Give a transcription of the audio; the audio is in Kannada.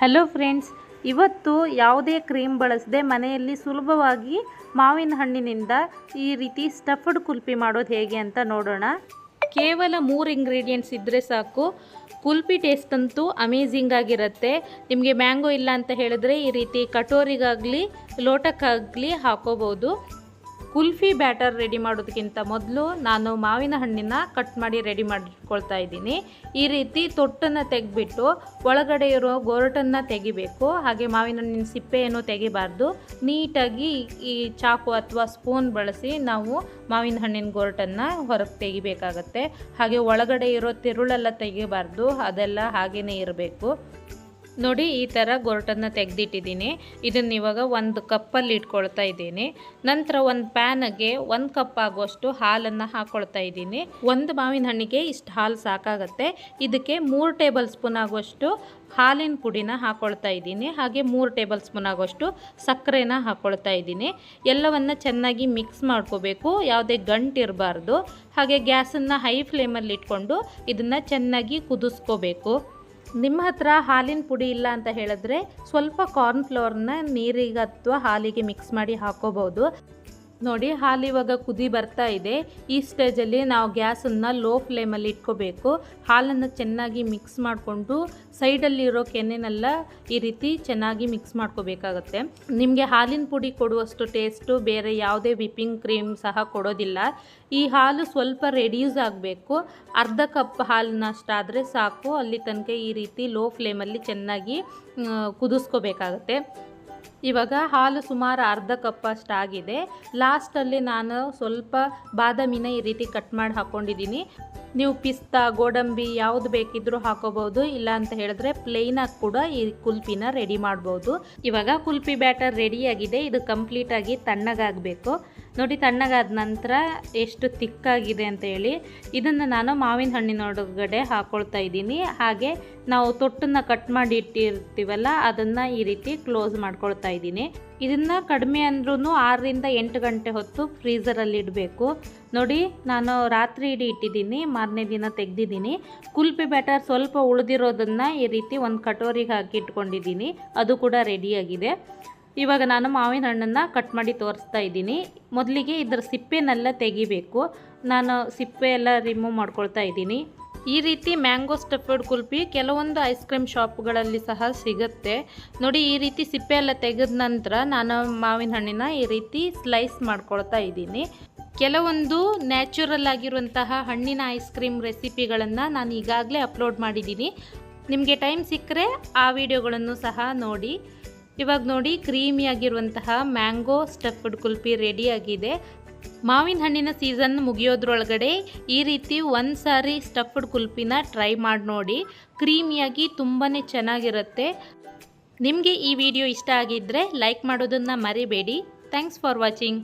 ಹಲೋ ಫ್ರೆಂಡ್ಸ್ ಇವತ್ತು ಯಾವುದೇ ಕ್ರೀಮ್ ಬಳಸದೆ ಮನೆಯಲ್ಲಿ ಸುಲಭವಾಗಿ ಮಾವಿನ ಹಣ್ಣಿನಿಂದ ಈ ರೀತಿ ಸ್ಟಫ್ಡ್ ಕುಲ್ಪಿ ಮಾಡೋದು ಹೇಗೆ ಅಂತ ನೋಡೋಣ. ಕೇವಲ ಮೂರು ಇಂಗ್ರೀಡಿಯೆಂಟ್ಸ್ ಇದ್ದರೆ ಸಾಕು. ಕುಲ್ಪಿ ಟೇಸ್ಟ್ ಅಂತೂ ಅಮೇಝಿಂಗ್ ಆಗಿರುತ್ತೆ. ನಿಮಗೆ ಮ್ಯಾಂಗೋ ಇಲ್ಲ ಅಂತ ಹೇಳಿದ್ರೆ ಈ ರೀತಿ ಕಟೋರಿಗಾಗಲಿ, ಲೋಟಕ್ಕಾಗಲಿ ಹಾಕೋಬೋದು. ಕುಲ್ಫಿ ಬ್ಯಾಟರ್ ರೆಡಿ ಮಾಡೋದಕ್ಕಿಂತ ಮೊದಲು ನಾನು ಮಾವಿನ ಹಣ್ಣಿನ ಕಟ್ ಮಾಡಿ ರೆಡಿ ಮಾಡಿಕೊಳ್ತಾ ಇದ್ದೀನಿ. ಈ ರೀತಿ ತೊಟ್ಟನ್ನು ತೆಗೆದ್ಬಿಟ್ಟು ಒಳಗಡೆ ಇರೋ ಗೊರಟನ್ನು ತೆಗಿಬೇಕು. ಹಾಗೆ ಮಾವಿನ ಹಣ್ಣಿನ ಸಿಪ್ಪೆಯನ್ನು ತೆಗಿಬಾರ್ದು. ನೀಟಾಗಿ ಈ ಚಾಕು ಅಥವಾ ಸ್ಪೂನ್ ಬಳಸಿ ನಾವು ಮಾವಿನ ಹಣ್ಣಿನ ಗೊರಟನ್ನು ಹೊರಗೆ ತೆಗಿಬೇಕಾಗತ್ತೆ. ಹಾಗೆ ಒಳಗಡೆ ಇರೋ ತಿರುಳೆಲ್ಲ ತೆಗಿಬಾರ್ದು. ಅದೆಲ್ಲ ಹಾಗೆಯೇ ಇರಬೇಕು. ನೋಡಿ ಈ ಥರ ಗೊರಟನ್ನು ತೆಗೆದಿಟ್ಟಿದ್ದೀನಿ. ಇದನ್ನು ಇವಾಗ ಒಂದು ಕಪ್ಪಲ್ಲಿ ಇಟ್ಕೊಳ್ತಾ ಇದ್ದೀನಿ. ನಂತರ ಒಂದು ಪ್ಯಾನ್ಗೆ ಒಂದು ಕಪ್ ಆಗುವಷ್ಟು ಹಾಲನ್ನು ಹಾಕ್ಕೊಳ್ತಾ ಇದ್ದೀನಿ. ಒಂದು ಮಾವಿನ ಹಣ್ಣಿಗೆ ಇಷ್ಟು ಹಾಲು ಸಾಕಾಗತ್ತೆ. ಇದಕ್ಕೆ ಮೂರು ಟೇಬಲ್ ಸ್ಪೂನ್ ಆಗುವಷ್ಟು ಹಾಲಿನ ಪುಡಿನ ಹಾಕ್ಕೊಳ್ತಾ ಇದ್ದೀನಿ. ಹಾಗೆ ಮೂರು ಟೇಬಲ್ ಸ್ಪೂನ್ ಆಗುವಷ್ಟು ಸಕ್ಕರೆನ ಹಾಕ್ಕೊಳ್ತಾ ಇದ್ದೀನಿ. ಎಲ್ಲವನ್ನು ಚೆನ್ನಾಗಿ ಮಿಕ್ಸ್ ಮಾಡ್ಕೋಬೇಕು. ಯಾವುದೇ ಗಂಟು ಇರಬಾರ್ದು. ಹಾಗೆ ಗ್ಯಾಸನ್ನು ಹೈ ಫ್ಲೇಮಲ್ಲಿ ಇಟ್ಕೊಂಡು ಇದನ್ನು ಚೆನ್ನಾಗಿ ಕುದಿಸ್ಕೋಬೇಕು. ನಿಮ್ಮ ಹತ್ರ ಹಾಲಿನ ಪುಡಿ ಇಲ್ಲ ಅಂತ ಹೇಳಿದ್ರೆ ಸ್ವಲ್ಪ ಕಾರ್ನ್ ಫ್ಲೋರ್ನ ನೀರಿಗೆ ಅಥವಾ ಹಾಲಿಗೆ ಮಿಕ್ಸ್ ಮಾಡಿ ಹಾಕೋಬಹುದು. ನೋಡಿ, ಹಾಲು ಇವಾಗ ಕುದಿ ಬರ್ತಾ ಇದೆ. ಈ ಸ್ಟೇಜಲ್ಲಿ ನಾವು ಗ್ಯಾಸನ್ನು ಲೋ ಫ್ಲೇಮಲ್ಲಿ ಇಟ್ಕೋಬೇಕು. ಹಾಲನ್ನು ಚೆನ್ನಾಗಿ ಮಿಕ್ಸ್ ಮಾಡಿಕೊಂಡು ಸೈಡಲ್ಲಿರೋ ಕೆನೆನೆಲ್ಲ ಈ ರೀತಿ ಚೆನ್ನಾಗಿ ಮಿಕ್ಸ್ ಮಾಡ್ಕೋಬೇಕಾಗತ್ತೆ. ನಿಮಗೆ ಹಾಲಿನ ಪುಡಿ ಕೊಡುವಷ್ಟು ಟೇಸ್ಟು ಬೇರೆ ಯಾವುದೇ ವಿಪ್ಪಿಂಗ್ ಕ್ರೀಮ್ ಸಹ ಕೊಡೋದಿಲ್ಲ. ಈ ಹಾಲು ಸ್ವಲ್ಪ ರೆಡ್ಯೂಸ್ ಆಗಬೇಕು. ಅರ್ಧ ಕಪ್ ಹಾಲಿನಷ್ಟಾದರೆ ಸಾಕು. ಅಲ್ಲಿ ತನಕ ಈ ರೀತಿ ಲೋ ಫ್ಲೇಮಲ್ಲಿ ಚೆನ್ನಾಗಿ ಕುದಿಸ್ಕೋಬೇಕಾಗತ್ತೆ. ಇವಾಗ ಹಾಲು ಸುಮಾರು ಅರ್ಧ ಕಪ್ ಅಷ್ಟಾಗಿದೆ. ಲಾಸ್ಟಲ್ಲಿ ನಾನು ಸ್ವಲ್ಪ ಬಾದಾಮಿನ ಈ ರೀತಿ ಕಟ್ ಮಾಡಿ ಹಾಕ್ಕೊಂಡಿದ್ದೀನಿ ನೀವು ಪಿಸ್ತಾ, ಗೋಡಂಬಿ ಯಾವುದು ಬೇಕಿದ್ರೂ ಹಾಕೋಬಹುದು, ಇಲ್ಲ ಅಂತ ಹೇಳಿದ್ರೆ ಪ್ಲೇನಾಗಿ ಕೂಡ ಈ ಕುಲ್ಪಿನ ರೆಡಿ ಮಾಡ್ಬೋದು. ಇವಾಗ ಕುಲ್ಪಿ ಬ್ಯಾಟರ್ ರೆಡಿಯಾಗಿದೆ ಇದು ಕಂಪ್ಲೀಟಾಗಿ ತಣ್ಣಗಾಗಬೇಕು. ನೋಡಿ, ತಣ್ಣಗಾದ ನಂತರ ಎಷ್ಟು ತಿಕ್ಕಾಗಿದೆ ಅಂತ ಹೇಳಿ. ಇದನ್ನು ನಾನು ಮಾವಿನ ಹಣ್ಣಿನೊಳಗಡೆ ಹಾಕೊಳ್ತಾ ಇದ್ದೀನಿ. ಹಾಗೆ ನಾವು ತೊಟ್ಟನ್ನು ಕಟ್ ಮಾಡಿ ಇಟ್ಟಿರ್ತೀವಲ್ಲ, ಅದನ್ನು ಈ ರೀತಿ ಕ್ಲೋಸ್ ಮಾಡ್ಕೊಳ್ತಾ ಇದ್ದೀನಿ. ಇದನ್ನು ಕಡಿಮೆ ಅಂದ್ರೂ ಆರರಿಂದ ಎಂಟು ಗಂಟೆ ಹೊತ್ತು ಫ್ರೀಸರಲ್ಲಿ ಇಡಬೇಕು. ನೋಡಿ, ನಾನು ರಾತ್ರಿ ಇಡೀ ಇಟ್ಟಿದ್ದೀನಿ, ಮಾರನೇ ದಿನ ತೆಗೆದಿದ್ದೀನಿ. ಕುಲ್ಪಿ ಬ್ಯಾಟರ್ ಸ್ವಲ್ಪ ಉಳಿದಿರೋದನ್ನು ಈ ರೀತಿ ಒಂದು ಕಟೋರಿಗೆ ಹಾಕಿ ಇಟ್ಕೊಂಡಿದ್ದೀನಿ. ಅದು ಕೂಡ ರೆಡಿಯಾಗಿದೆ. ಇವಾಗ ನಾನು ಮಾವಿನ ಹಣ್ಣನ್ನು ಕಟ್ ಮಾಡಿ ತೋರಿಸ್ತಾ ಇದ್ದೀನಿ. ಮೊದಲಿಗೆ ಇದರ ಸಿಪ್ಪೆನೆಲ್ಲ ತೆಗಿಬೇಕು. ನಾನು ಸಿಪ್ಪೆ ಎಲ್ಲ ರಿಮೂವ್ ಮಾಡ್ಕೊಳ್ತಾ ಇದ್ದೀನಿ. ಈ ರೀತಿ ಮ್ಯಾಂಗೋ ಸ್ಟಫ್ಡ್ ಕುಲ್ಪಿ ಕೆಲವೊಂದು ಐಸ್ ಕ್ರೀಮ್ ಶಾಪ್ಗಳಲ್ಲಿ ಸಹ ಸಿಗುತ್ತೆ. ನೋಡಿ, ಈ ರೀತಿ ಸಿಪ್ಪೆ ಎಲ್ಲ ತೆಗೆದ ನಂತರ ನಾನು ಮಾವಿನ ಹಣ್ಣಿನ ಈ ರೀತಿ ಸ್ಲೈಸ್ ಮಾಡ್ಕೊಳ್ತಾ ಇದ್ದೀನಿ. ಕೆಲವೊಂದು ನ್ಯಾಚುರಲ್ ಆಗಿರುವಂತಹ ಹಣ್ಣಿನ ಐಸ್ ಕ್ರೀಮ್ ರೆಸಿಪಿಗಳನ್ನು ನಾನು ಈಗಾಗಲೇ ಅಪ್ಲೋಡ್ ಮಾಡಿದ್ದೀನಿ. ನಿಮಗೆ ಟೈಮ್ ಸಿಕ್ಕರೆ ಆ ವಿಡಿಯೋಗಳನ್ನು ಸಹ ನೋಡಿ. ಇವಾಗ ನೋಡಿ ಕ್ರೀಮಿಯಾಗಿರುವಂತಹ ಮ್ಯಾಂಗೋ ಸ್ಟಫ್ಡ್ ಕುಲ್ಪಿ ರೆಡಿಯಾಗಿದೆ ಮಾವಿನ ಹಣ್ಣಿನ ಸೀಸನ್ ಮುಗಿಯೋದ್ರೊಳಗಡೆ ಈ ರೀತಿ ಒಂದು ಸಾರಿ ಸ್ಟಫ್ಡ್ ಕುಲ್ಪಿನ ಟ್ರೈ ಮಾಡಿ ನೋಡಿ. ಕ್ರೀಮಿಯಾಗಿ ತುಂಬಾ ಚೆನ್ನಾಗಿರುತ್ತೆ. ನಿಮಗೆ ಈ ವಿಡಿಯೋ ಇಷ್ಟ ಆಗಿದ್ದರೆ ಲೈಕ್ ಮಾಡೋದನ್ನು ಮರಿಬೇಡಿ. Thanks for watching